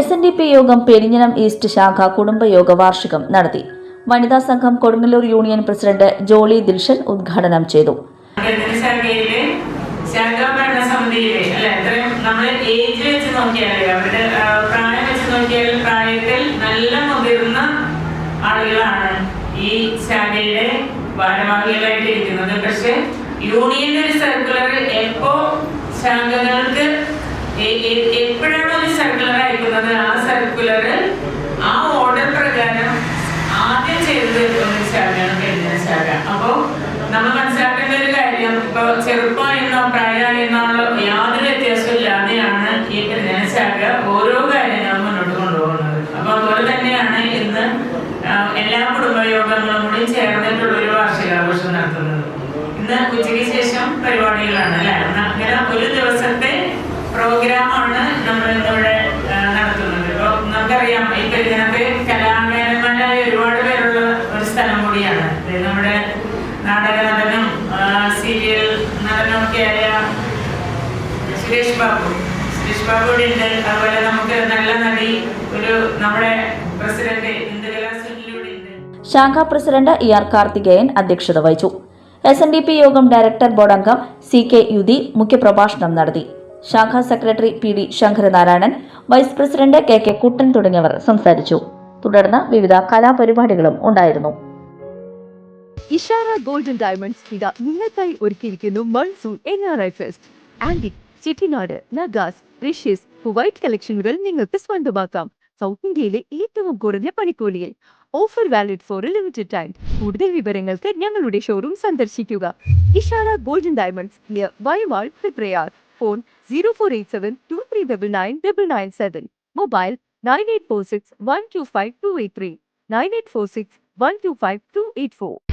S N D P യോഗം Perinjanam east ശാഖ കുടുംബയോഗ വാർഷികം നടത്തി. വനിതാ സംഘം കൊടുങ്ങല്ലൂർ യൂണിയൻ പ്രസിഡന്റ് ജോളി ദിൽഷൻ ഉദ്ഘാടനം ചെയ്തു. ഭാരവാഹികളായിട്ട് ഇരിക്കുന്നത് പക്ഷെ യൂണിയൻ ഒരു സർക്കുലർ എപ്പോ ശാഖകൾക്ക് എപ്പോഴാണ് ഒരു സർക്കുലർ അയക്കുന്നത്? ആ സർക്കുലർ ആ ഓർഡർ പ്രകാരം ആദ്യം ചെയ്തു തീർക്കുന്ന ഒരു ശാഖയാണ് പെരിഞ്ഞ ശാഖ അപ്പോ നമ്മൾ മനസ്സിലാക്കേണ്ട ഒരു കാര്യം ഇപ്പൊ ചെറുപ്പമായിരുന്നോ പ്രായമായിരുന്നോ യാതൊരു വ്യത്യാസവും ഇല്ലാതെയാണ് ഈ പെരിഞ്ഞ ശാഖ ഓരോ കാര്യങ്ങളും മുന്നോട്ട് കൊണ്ടുപോകുന്നത്. അപ്പൊ അതുപോലെ തന്നെയാണ് ഇന്ന് എല്ലാ കുടുംബയോഗങ്ങളും കൂടി ചേർന്നിട്ടുള്ള ഒരു വാർഷികാഘോഷം നടത്തുന്നത്. ഇന്ന് ഉച്ചയ്ക്ക് ശേഷം പരിപാടികളാണ് അല്ലെ? അങ്ങനെ ഒരു ദിവസത്തെ പ്രോഗ്രാമാണ് നമ്മൾ ഇന്നിവിടെ ആ, നടത്തുന്നത്. ഇപ്പൊ നമുക്കറിയാം ഈ പെരുന്നത്ത് കലാകാരന്മാരായ ഒരുപാട് പേരുള്ള ഒരു സ്ഥലം കൂടിയാണ്. നമ്മുടെ നാടക നടനും സീരിയൽ നടനും ഒക്കെ ആയ സുരേഷ് ബാബു. സുരേഷ് ബാബു ഇവിടെ ഉണ്ട് അതുപോലെ നമുക്ക് നല്ല നടി ഒരു നമ്മുടെ പ്രസിഡന്റ് ഇന്ദുകലാ സുനിലൂടെ ഉണ്ട്. ശാഖാ പ്രസിഡന്റ് ഇ ആർ കാർത്തികേയൻ അധ്യക്ഷത വഹിച്ചു. എസ് എൻ ഡി പി യോഗം ഡയറക്ടർ ബോർഡ് അംഗം സി കെ യുതി മുഖ്യപ്രഭാഷണം നടത്തി. ശാഖാ secretary P D Sankaranarayanan vice president K K Kuttan തുടങ്ങിയവർ സംസാരിച്ചു. തുടർന്ന് വിവിധ കലാപരിപാടികളും ഉണ്ടായിരുന്നു. ഇഷാര ഗോൾഡൻ ഡയമണ്ട്സ് ഇത നിങ്ങൾക്കായി ഒരുക്കിയിരിക്കുന്നു monsoon N R I fest. Antique Chettinad നഗാസ് റിഷ്യസ് വൈറ്റ് കളക്ഷനുകൾ നിങ്ങൾക്ക് സ്വന്തമാക്കാം. സൗത്ത് ഇന്ത്യയിലെ ഏറ്റവും കുറഞ്ഞ പണിക്കൂലിയിൽ. Offer valid for limited time. കൂടുതൽ വിവരങ്ങൾക്ക് ഞങ്ങളുടെ ഷോറൂം സന്ദർശിക്കുക. ഇഷാര ഗോൾഡൻ ഡയമണ്ട്സ് നിയർ വൈവാൾ പ്രയാർ phone 0487 2399997. Mobile 9846 125 9846 125 284.